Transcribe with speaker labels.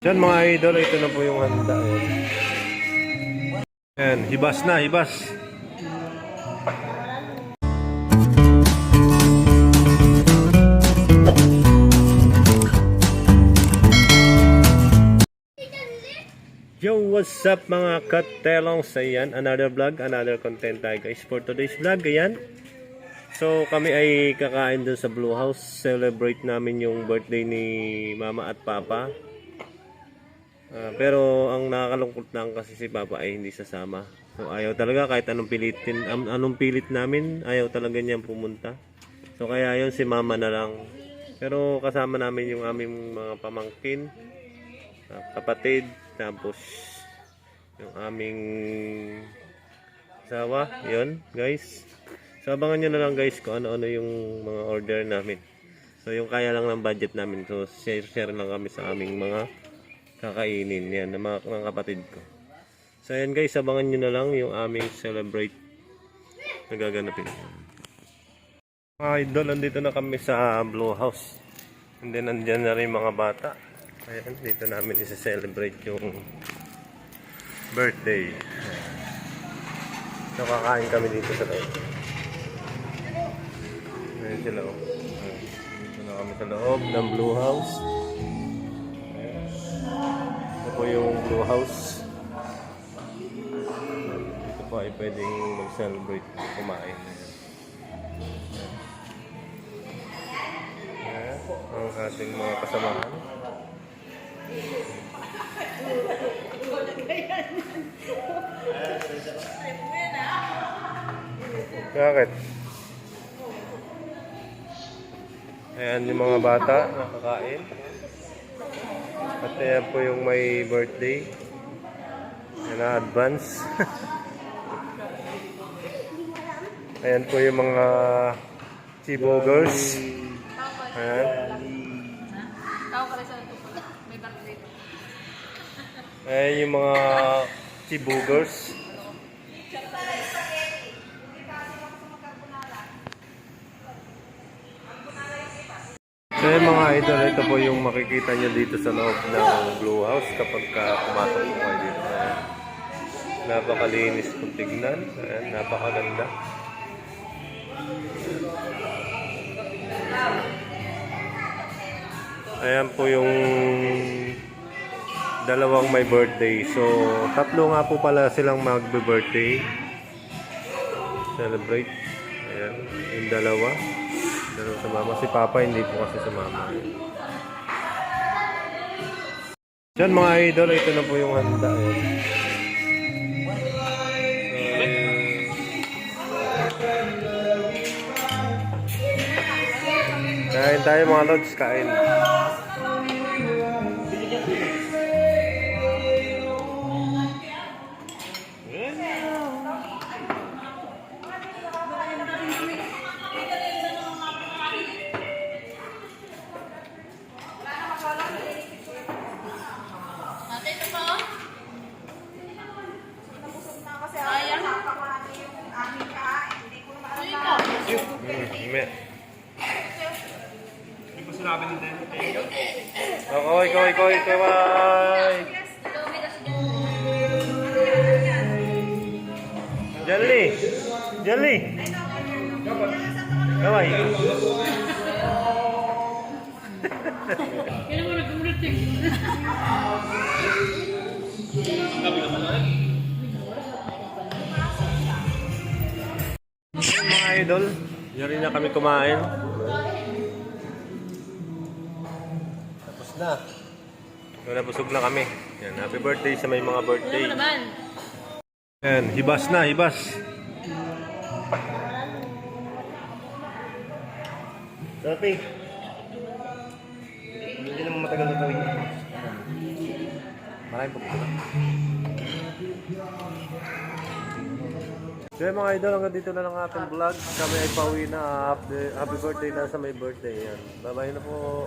Speaker 1: Diyan mga idol, ito na po yung handa. Ayan. Ayan, hibas na, hibas. Yo, what's up mga katelong sa yan? Another vlog, another content tayo guys. For today's vlog, ayan. So kami ay kakain dun sa Blue House. Celebrate namin yung birthday ni Mama at Papa. Ah, pero ang nakakalungkot lang kasi si Papa ay hindi sasama. So ayaw talaga kahit anong pilitin, am- anong pilit namin, ayaw talaga niyang pumunta. So kaya yun si Mama na lang. Pero kasama namin yung aming mga pamangkin, ah, kapatid, tapos yung aming asawa, yun guys. So abangan nyo na lang guys kung ano-ano yung mga order namin. So yung kaya lang ng budget namin. So share-share lang kami sa aming mga kakainin yan ng mga, mga kapatid ko. So ayan guys, abangan nyo na lang yung aming celebrate na gaganapin. Mga idol, nandito na kami sa Blue House. And then nandyan na rin mga bata. Ayan, dito namin isa-celebrate yung birthday. So kakain kami dito sa loob. Ayan sila oh. Dito na kami sa loob ng Blue House. Ito po yung Blue House. Dito po ay pwedeng mag-celebrate, kumain. Ang ating mga kasamahan. Bakit? Ayan yung mga bata nakakain. At ayan po yung may birthday. Ayan na advance. ayan po yung mga. Ayan.
Speaker 2: Pala. May birthday.
Speaker 1: Ayan yung mga chibogers. So yun mga idol, ito po yung makikita nyo dito sa loob ng Blue House kapag ka pumasok po kayo dito. Napakalinis kung tignan. Ayan, napakaganda. Ayan po yung dalawang may birthday. So, tatlo nga po pala silang magbe-birthday. Celebrate. Ayan, yung dalawa. Dalawa sa mama. Si Papa hindi po kasi sa mama. Diyan mga idol, ito na po yung handa. Ayan. Kain tayo mga lods, kain. Me.
Speaker 3: Hindi ko sinabi ng din.
Speaker 1: Ako, ikaw, ikaw, ikaw,
Speaker 2: kasi
Speaker 1: Jelly! Jelly! Kaway.
Speaker 2: Kailan mo nag-umulit eh.
Speaker 1: Yung mga yari na kami kumain. Tapos na. So, nabusog na kami. Yan, happy birthday sa may mga birthday.
Speaker 2: Naman?
Speaker 1: Yan, hibas na, hibas.
Speaker 3: Dati. Hindi naman matagal na gawin.
Speaker 1: Maraming po. So yun, mga idol, hanggang dito na lang ating vlog. Kami ay pauwi na. Happy, happy birthday na sa may birthday. Yan. Bye-bye na po.